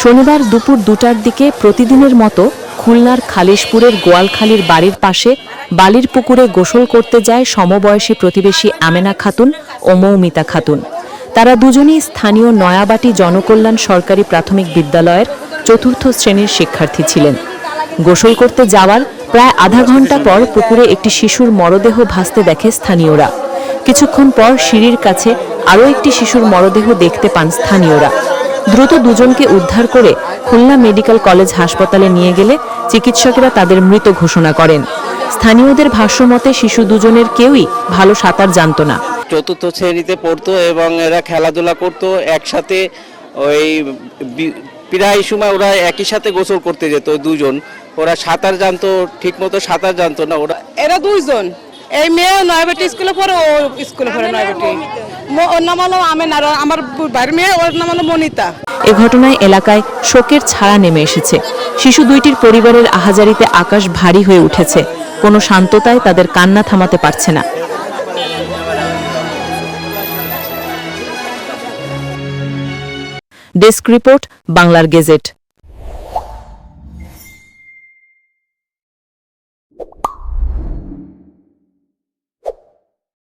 শনিবার দুপুর দুটার দিকে প্রতিদিনের মতো খুলনার খালিশপুরের গোয়ালখালীর বাড়ির পাশে বালির পুকুরে গোসল করতে যায় সমবয়সী প্রতিবেশী আমেনা খাতুন ও মৌমিতা খাতুন। তারা দুজনেই স্থানীয় নয়াবাটি জনকল্যাণ সরকারি প্রাথমিক বিদ্যালয়ের চতুর্থ শ্রেণির শিক্ষার্থী ছিলেন। গোসল করতে যাওয়ার প্রায় আধা ঘণ্টা পর পুকুরে একটি শিশুর মরদেহ ভাসতে দেখে স্থানীয়রা। কিছুক্ষণ পর সিঁড়ির কাছে আরও একটি শিশুর মরদেহ দেখতে পান স্থানীয়রা। দ্রুত দুজনকে উদ্ধার করে খুলনা মেডিকেল কলেজ হাসপাতালে নিয়ে গেলে চিকিৎসকেরা তাদের মৃত ঘোষণা করেন। স্থানীয়দের ভাষ্যমতে শিশু দুজনের কেউই ভালো সাঁতার জানত না। চতুর্থ শ্রেণীতে পড়তো এবং এরা খেলাধুলা করতো, একসাথে ওই প্রায় সময় ওরা একই সাথে গোসল করতে যেত দুজন। ওরা সাঁতার জানতো ঠিক মতো সাঁতার জানতো না। ওরা, এরা দুইজন। এই মেয়ে নয়বেটি স্কুলে পড়ে, ও স্কুলে পড়ে নয়বেটি ওর নাম হলো আমেন আমার বাড়ির মেয়ে, ওর নাম হলো মনিতা। এ ঘটনায় এলাকায় শোকের ছায়া নেমে এসেছে। শিশু দুইটির পরিবারের আহাজারিতে আকাশ ভারী হয়ে উঠেছে। কোনো শান্ততায় তাদের কান্না থামাতে পারছে না। ডেস্ক রিপোর্ট, বাংলার গেজেট।